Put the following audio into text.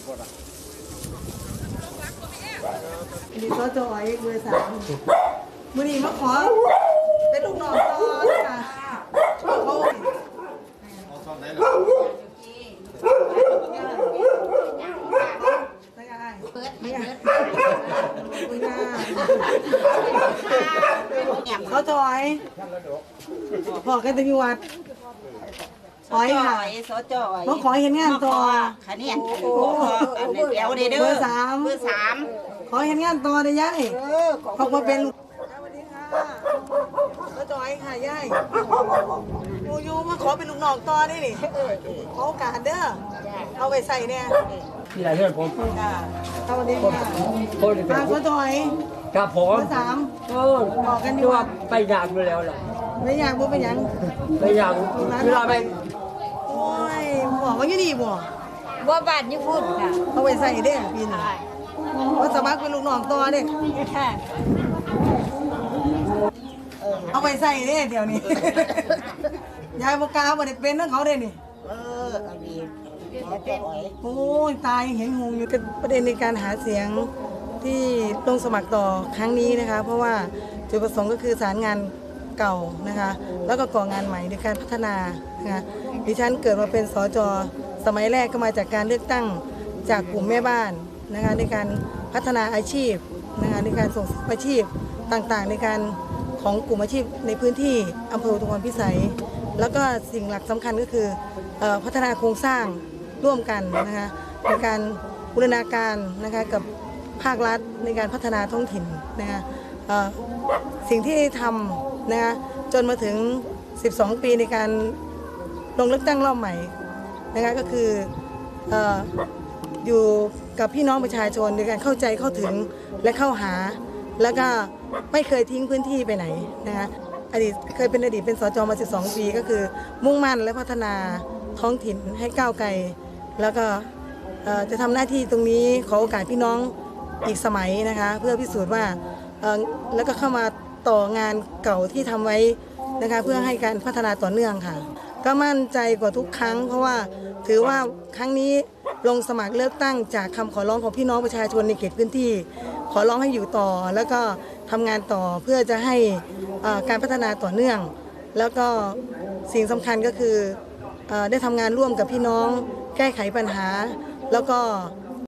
ดบ่ล่ะอันนี้ก็จอยเบอร์สามมือนี้มาขอ เป็นลูกน้องต่อค่ะเขาเอาซ่อนไหนล่ะไม่ได้เปิดไม่เปิได้ดไม่ได้เขาจอยพอกันจะมีวัด ถอยค่ะสจอยมาขอเห็นงานต่อคะเนี่ยโอ้อันนี้เดี๋ยวเด้อเบอร์สามเบอร์สามขอเห็นงานต่อได้ยายเออขอบเขามาเป็นลูกสวัสดีค่ะเขาจอยค่ะยายยูยูมาขอเป็นลูกน้องต่อได้นี่ขอโอกาสเด้อเอาไปใส่เนี่ยที่ไหนเพื่อนผมค่ะสวัสดีค่ะโทษเป็นอ่าเขาจอยกับผเบมอร์สามเออที่ว่าไปอยากอยู่แล้วล่ะไม่อยากบ่เป็นหยังไปอยากเวลาไปโอ้ ยบอกว่าอยู่นี่บ่ว่าบ้านญี่ปุ่นค่ะเอาไปใส่เด้ปีนว่าสมัครเป็นลูกน้องต่อเด้ค่ะเอาไปใส่เด้เดี๋ยวนี้ ยายบ่กล้าบ่ได้เป็นทั้งเขาเด้นี่เอออันนี้สจอยโอ้ยตายเห็นหงอยู่กับประเด็นในการหาเสียงที่ลงสมัครต่อครั้งนี้นะคะ เพราะว่าจุดประสงค์ก็คือสารงาน เก่านะคะ แล้วก็ก่องานใหม่ในการพัฒนานะคะดิฉันเกิดมาเป็นสจสมัยแรกก็มาจากการเลือกตั้งจากกลุ่มแม่บ้านนะคะในการพัฒนาอาชีพนะคะในการส่งเสริมอาชีพต่างๆ ในการของกลุ่มอาชีพในพื้นที่อำเภออุทุมพรพิสัย แล้วก็สิ่งหลักสำคัญก็คือพัฒนาโครงสร้างร่วมกันนะคะในการบูรณาการนะคะกับภาครัฐในการพัฒนาท้องถิ่นนะคะสิ่งที่ทำ นะคะจนมาถึง 12 ปีในการลงเลือกตั้งรอบใหม่นะคะก็คือออยู่กับพี่น้องประชาชนในการเข้าใจเข้าถึงและเข้าหา แล้วก็ไม่เคยทิ้งพื้นที่ไปไหนนะคะอดีตเคยเป็นอดีตเป็นสจมา 12 ปีก็คือ มุ่งมั่นและพัฒนาท้องถิ่นให้ก้าวไกล แล้วก็จะทำหน้าที่ตรงนี้ขอโอกาสพี่น้องอีกสมัยนะคะ เพื่อพิสูจน์ว่าแล้วก็เข้ามา ต่องานเก่าที่ทำไว้นะคะ เพื่อให้การพัฒนาต่อเนื่องค่ะ ก็มั่นใจกว่าทุกครั้ง เพราะว่าถือว่าครั้งนี้ลงสมัครเลือกตั้งจากคำขอร้องของพี่น้องประชาชนในเขตพื้นที่ ขอร้องให้อยู่ต่อ แล้วก็ทำงานต่อเพื่อจะให้อ่อการพัฒนาต่อเนื่อง แล้วก็สิ่งสำคัญก็คือเอ่อได้ทำงานร่วมกับพี่น้อง แก้ไขปัญหา แล้วก็